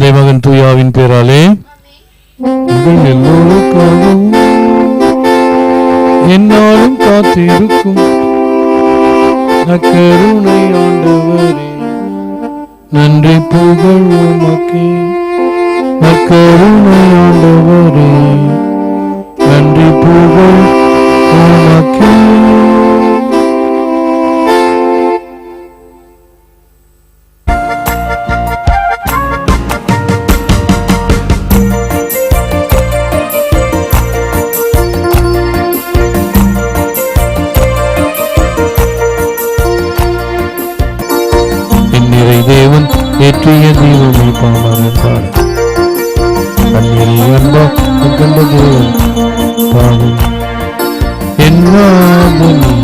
தந்தை மகன் தூயாவின் பேராலே. உங்கள் எல்லோருக்காகவும் என்னாலும் காத்திருக்கும் நக்கருணை ஆண்டவரே. நன்றி புகழ் உமக்கே நக்கருணை ஆண்டவரே. நன்றி புகழ் என்னிறை தேவன் ஏற்றிய தீபமே பாமரன் கண்ணீரை அன்பா கண்ட தேவன் பாடும் என்னாகுமே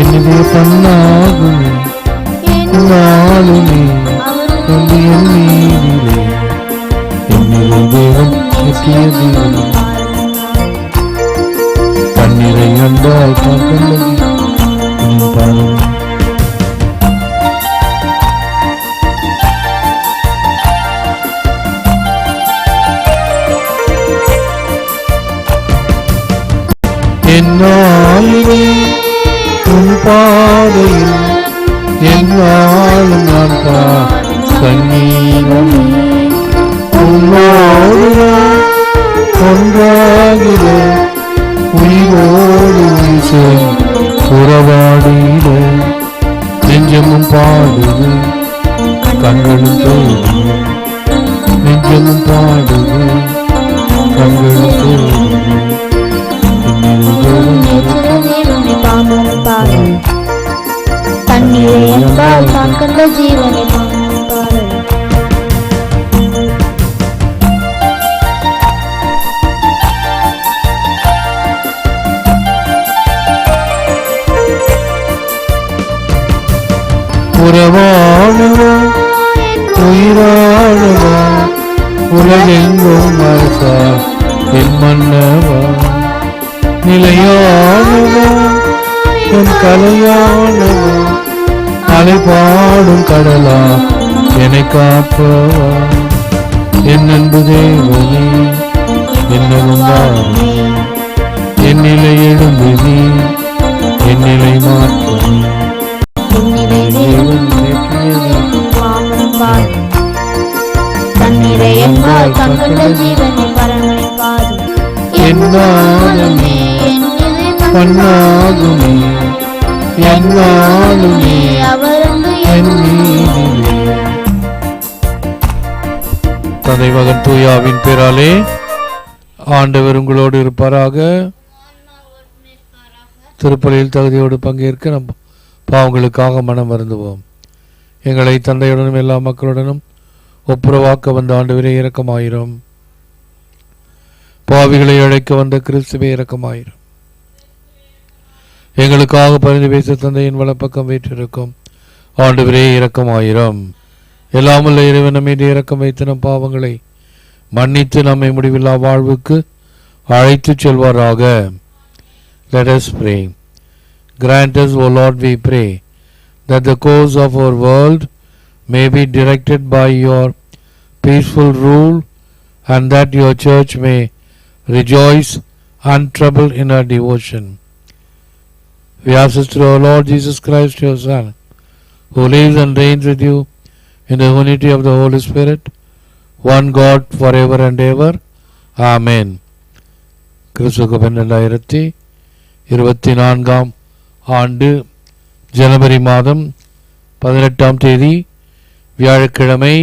என்னுடைய பண்ணாகுமே நாளுமே வந்து என் நீதிலே என்னிறை தேவன் ஏற்றிய தீபமே பாதையில் என்னாலும் என்பால் தான் கண்ட ஜீவனை பாடல் உறவாடுவா உயிராடுவா உலகெங்கும் அரசா என் மன்னவா. நிலையானவா என் கலையானவா அலை பாடும் கடலா என்னை காப்பவா என் அன்பு தேவனே என்னவும் வாருமே. என் நிலை எழுந்து நீ என் நிலை மாற்றும். உன்னிலை தேவன் தந்தை மகன் தூயாவின் பேராலே ஆண்டவர் உங்களோடு இருப்பாராக. திருப்பலியில் தகுதியோடு பங்கேற்க நம் பாவங்களுக்காக மனம் வருந்துவோம். எங்களை தந்தையுடனும் எல்லா மக்களுடனும் ஒப்புரவாக்க வந்த ஆண்டவரே இரக்கமாயிரும். பாவிகளை அழைக்க வந்த கிறிஸ்துவே இரக்கமாயிரும். எங்களுக்காக பரிந்து பேச தந்தையின் வலப்பக்கம் வீற்றிருக்கும் ஆண்டவரே இரக்கமாயிரம் எல்லாமல்ல இறைவன் மீது இரக்கம் வைத்து நம் பாவங்களை மன்னித்து நம்மை முடிவில்லா வாழ்வுக்கு அழைத்து செல்வாராக let us pray grant us O Lord we pray that the course of our world may be directed by your peaceful rule and that your church may rejoice untroubled in her devotion We ask this through our Lord Jesus Christ, your Son, who lives and reigns with you in the unity of the Holy Spirit, one God forever and ever. Amen. கிறிஸ்துக்கு பன்னெண்டாயிரத்தி இருபத்தி நான்காம் ஆண்டு ஜனவரி மாதம் பதினெட்டாம் தேதி வியாழக்கிழமை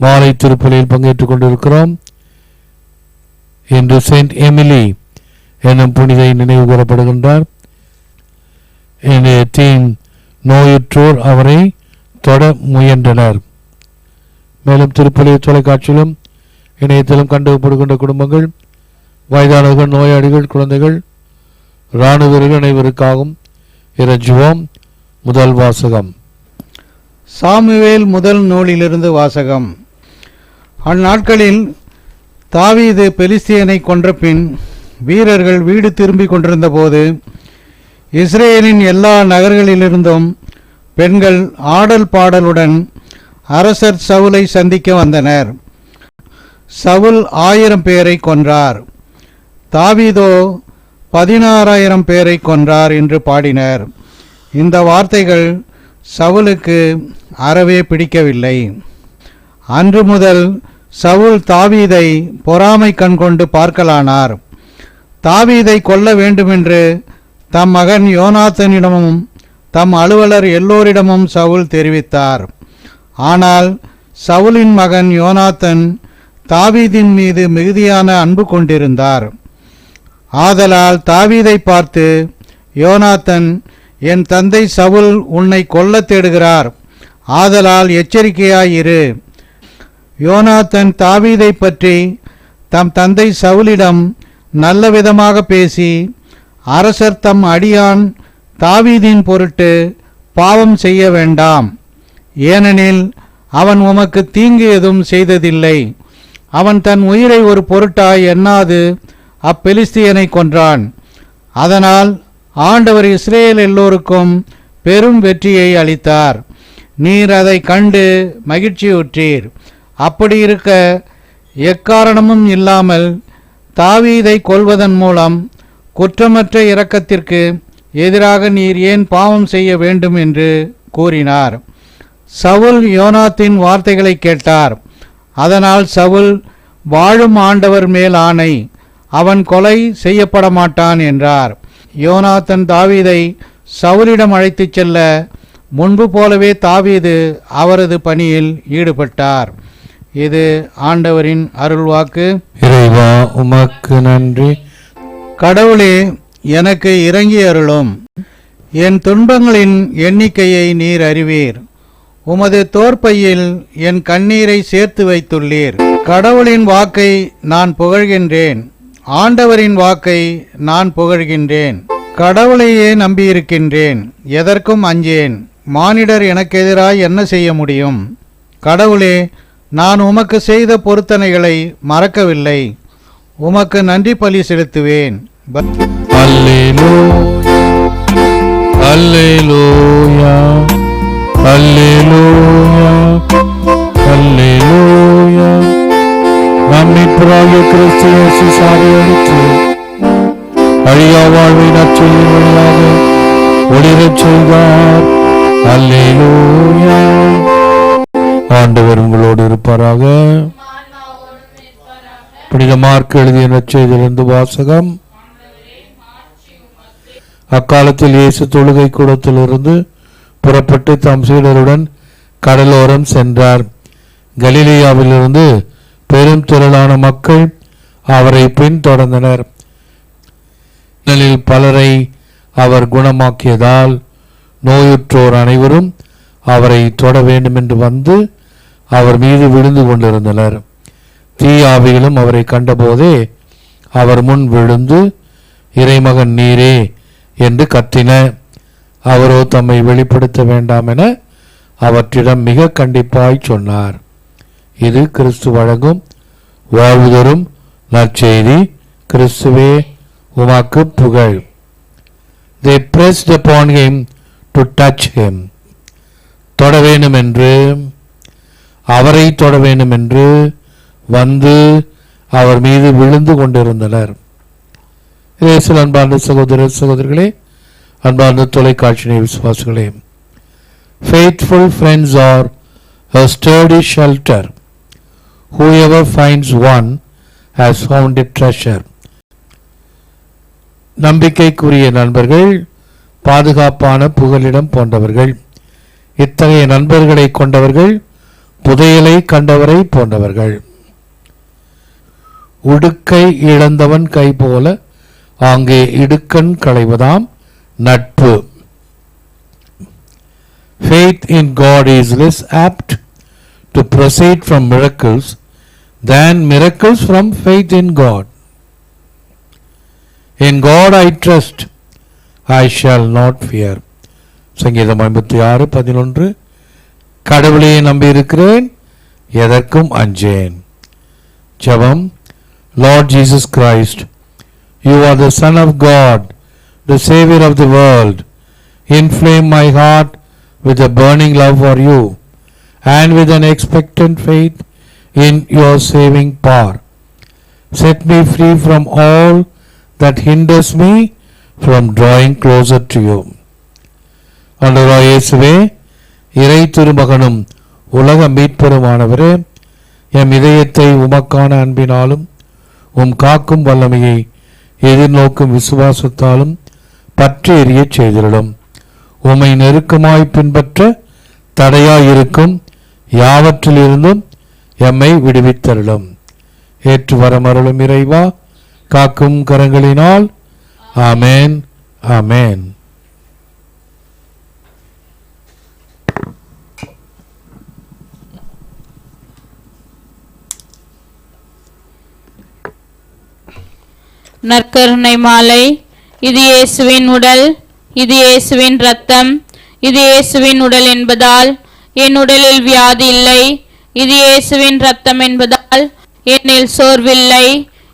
மாலை திருப்பலியில் பங்கேற்றுக் கொண்டிருக்கிறோம் இன்று செயின்ட் எமிலி என்னும் புனிதை நினைவு கூறப்படுகின்றார் நோயுற்றோர் அவரை தொட முயன்றனர். மேலும் திருப்பலி தொலைக்காட்சியிலும் இணையத்திலும் கண்டுபிடிக்கின்ற குடும்பங்கள் வயதானவர்கள் நோயாளிகள் குழந்தைகள் இராணுவ வீரர்கள் அனைவருக்காகவும் இறைஞ்சுவோம். முதல் வாசகம். சாமுவேல் முதல் நூலிலிருந்து வாசகம். அந்நாட்களில் தாவீது பெலிஸ்தியனை கொன்ற பின் வீரர்கள் வீடு திரும்பிக் கொண்டிருந்தபோது இஸ்ரேலின் எல்லா நகர்களிலிருந்தும் பெண்கள் ஆடல் பாடலுடன் அரசர் சவுலை சந்திக்க வந்தனர். சவுல் ஆயிரம் பேரை கொன்றார். தாவீதோ பதினாறாயிரம் பேரை கொன்றார் என்று பாடினர். இந்த வார்த்தைகள் சவுலுக்கு அறவே பிடிக்கவில்லை. அன்று முதல் சவுல் தாவீதை பொறாமை கண் கொண்டு பார்க்கலானார். தாவீதை கொல்ல வேண்டுமென்று தம் மகன் யோனாத்தனிடமும் தம் அலுவலர் எல்லோரிடமும் சவுல் தெரிவித்தார். ஆனால் சவுலின் மகன் யோனாத்தன் தாவீதின் மீது மிகுதியான அன்பு கொண்டிருந்தார். ஆதலால் தாவீதை பார்த்து யோனாத்தன் என் தந்தை சவுல் உன்னை கொல்ல தேடுகிறார். ஆதலால் எச்சரிக்கையாயிரு யோனாத்தன் தாவீதை பற்றி தம் தந்தை சவுலிடம் நல்ல விதமாக பேசி அரசர் தம் அடியான் தாவீதின் பொருட்டு பாவம் செய்ய வேண்டாம். ஏனெனில் அவன் உமக்கு தீங்கு எதுவும் செய்ததில்லை. அவன் தன் உயிரை ஒரு பொருட்டாய் எண்ணாது அப்பெலிஸ்தியனை கொன்றான். அதனால் ஆண்டவர் இஸ்ரேல் எல்லோருக்கும் பெரும் வெற்றியை அளித்தார். நீர் அதை கண்டு மகிழ்ச்சியுற்றீர். அப்படி இருக்க எக்காரணமும் இல்லாமல் தாவீதை கொல்வதன் மூலம் குற்றமற்ற இரக்கத்திற்கு எதிராக நீர் ஏன் பாவம் செய்ய வேண்டும் என்று கூறினார். சவுல் யோனாத்தின் வார்த்தைகளை கேட்டார். அதனால் சவுல் வாழும் ஆண்டவர் மேல் ஆணை அவன் கொலை செய்யப்பட மாட்டான் என்றார். யோனாத்தன் தாவீதை சவுலிடம் அழைத்துச் செல்ல முன்பு போலவே தாவீது அவரது பணியில் ஈடுபட்டார். இது ஆண்டவரின் அருள்வாக்கு. இறைவா உமக்கு நன்றி. கடவுளே எனக்கு இறங்கி அருளும். என் துன்பங்களின் எண்ணிக்கையை நீர் அறிவீர். உமது தோற்பையில் என் கண்ணீரை சேர்த்து வைத்துள்ளீர். கடவுளின் வாக்கை நான் புகழ்கின்றேன். ஆண்டவரின் வாக்கை நான் புகழ்கின்றேன். கடவுளையே நம்பியிருக்கின்றேன். எதற்கும் அஞ்சேன். மானிடர் எனக்கு எதிராய் என்ன செய்ய முடியும்? கடவுளே நான் உமக்கு செய்த பொருத்தனைகளை மறக்கவில்லை. உமக்கு நன்றி பலி செலுத்துவேன். ப- அல்லேலூயா. கிறிஸ்து இயேசு அழியா வாழ்வை நற்செய்தி வழியாக ஒளிரச் செய்தார் அல்லேலூயா ஆண்டவர் உங்களோடு இருப்பாராக புனித மார்க் எழுதிய நச்செய்திலிருந்து வாசகம். அக்காலத்தில் இயேசு தொழுகை கூடத்திலிருந்து புறப்பட்டு தம் சீடருடன் கடலோரம் சென்றார். கலிலேயாவிலிருந்து பெரும் திரளான மக்கள் அவரை பின்தொடர்ந்தனர். பலரை அவர் குணமாக்கியதால் நோயுற்றோர் அனைவரும் அவரை தொட வேண்டுமென்று வந்து அவர் மீது விழுந்து கொண்டிருந்தனர். தீயாவிகளும் அவரை கண்டபோதே அவர் முன் விழுந்து இறைமகன் நீரே என்று கத்தின அவரோ தம்மை வெளிப்படுத்த வேண்டாம் என அவற்றிடம் மிக கண்டிப்பாய் சொன்னார். இது கிறிஸ்து வழங்கும் வாழ்வுதரும் நற்செய்தி. கிறிஸ்துவே உமாக்கு புகழ். They pressed upon him to touch him. தொட வேண்டும் என்று அவரை தொட வேண்டும் என்று வந்து அவர் மீது விழுந்து கொண்டிருந்தனர். இயேசில் அன்பார்ந்த சகோதர சகோதரிகளே அன்பார்ந்த தொலைக்காட்சி விசுவாசிகளே friends are a a shelter whoever finds one has found it treasure நம்பிக்கைக்குரிய நண்பர்கள் பாதுகாப்பான புகலிடம் போன்றவர்கள் இத்தகைய நண்பர்களை கொண்டவர்கள் புதையலை கண்டவரை போன்றவர்கள். உடுக்கை இழந்தவன் கை போல அங்கே இடுக்கண் களைவதாம் நட்பு faith in God is less apt to proceed from miracles than miracles from faith in God in God I trust I shall not fear சங்கீதம் ஐம்பத்தி ஆறு பதினொன்று கடவுளையே நம்பியிருக்கிறேன் எதற்கும் அஞ்சேன் ஜபம் Lord Jesus Christ You are the son of God the saviour of the world inflame my heart with a burning love for you and with an expectant faith in your saving power. Set me free from all that hinders me from drawing closer to you. ஆண்டவராய் இயேசுவே இறை திருமகனும் உலக மீட்பெருமானவரே M இதயத்தை உமக்கான அன்பினாலும் உம் காக்கும் வல்லமையை எதிர்நோக்கும் விசுவாசத்தாலும் பற்றி எறிய செய்திடும் உமை நெருக்கமாய் பின்பற்ற தடையாயிருக்கும். யாவற்றிலிருந்தும் எம்மை விடுவித்தருளும். ஏற்று வரமருளும் இறைவா காக்கும் கரங்களினால். ஆமேன் ஆமேன். நற்கருணை மாலை. இது இயேசுவின் உடல் இது இயேசுவின் ரத்தம் இது இயேசுவின் உடல் என்பதால் என் உடலில் வியாதி இல்லை. இது இயேசுவின் ரத்தம் என்பதால் என்னில் சோர்வில்லை.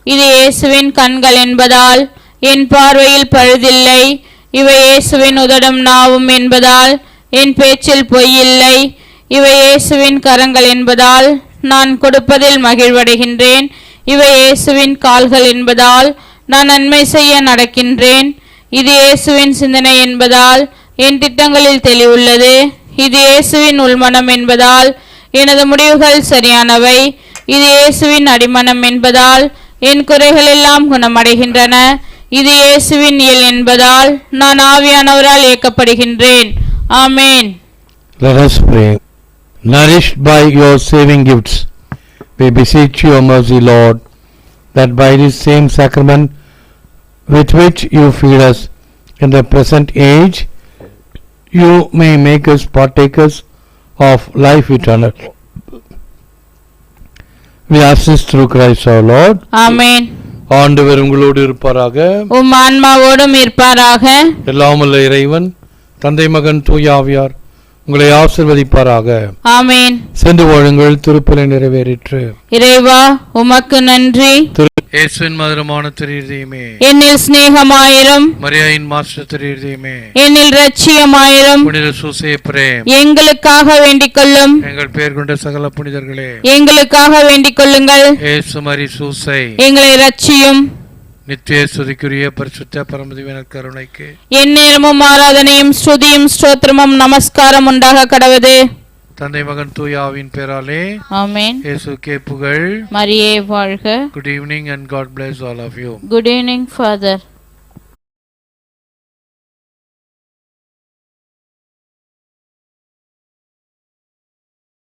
இது இயேசுவின் கண்கள் என்பதால் என் பார்வையில் பழுதில்லை. இவை இயேசுவின் உதடும் நாவும் என்பதால் என் பேச்சில் பொய்யில்லை இவை இயேசுவின் கரங்கள் என்பதால் நான் கொடுப்பதில் மகிழ்வடைகின்றேன். இவை இயேசுவின் கால்கள் என்பதால் நான் நன்மை செய்ய நடக்கின்றேன். இது இயேசுவின் சிந்தனை என்பதால் என் திட்டங்களில் தெளிவுள்ளது. இது இயேசுவின் உள்மனம் என்பதால் எனது முடிவுகள் சரியானவை. இது இயேசுவின் அடிமனம் என்பதால் என் குறைகள் எல்லாம் குணமடைகின்றன. இது இயேசுவின் இயல் என்பதால் நான் ஆவியானவரால் இயக்கப்படுகின்றேன். ஆமேன். Let us pray. Nourished by your saving gifts, we beseech you, O mercy Lord, that by this same sacrament with which you feed us in the present age, you may make us partakers of life eternal. We ask this through Christ our Lord. ஆமேன் ஆண்டவர் உங்களோடு இருப்பாராக உம் ஆன்மாவோடும் இருப்பாராக எல்லாமல்ல இறைவன் தந்தை மகன் தூயாவியார் உங்களை ஆசிர்வதிப்பாராக ஆமேன் சென்று வாழுங்கள் திருப்பலை நிறைவேறிற்று இறைவா உமக்கு நன்றி திரு இயேசுவின் மதுரமான திரு என்னில் சிநேகமாயிரும். மரியாயின் மாஸ்டர் திரு என்னில் ரட்சியமாயிரும் புனித சூசே பிரேம் எங்களுக்காக வேண்டிக் கொள்ளும் எங்கள் பேர் கொண்ட சகல புனிதர்களே. எங்களுக்காக வேண்டிக் கொள்ளுங்கள் மரி சூசை. எங்களை ரட்சியும் நித்திய சுதிக்குரிய பரிசுத்த பரமதிவின கருணைக்கு. என் நேரமும் ஆராதனையும் ஸ்ருதியும் ஸ்தோத்திரமும் நமஸ்காரம் உண்டாக கடவுது தந்தை மகன் தூயாவின் பேராலே ஆமேன். இயேசுக்கே புகழ். மரியே வாழ்க. Good evening and God bless all of you good evening father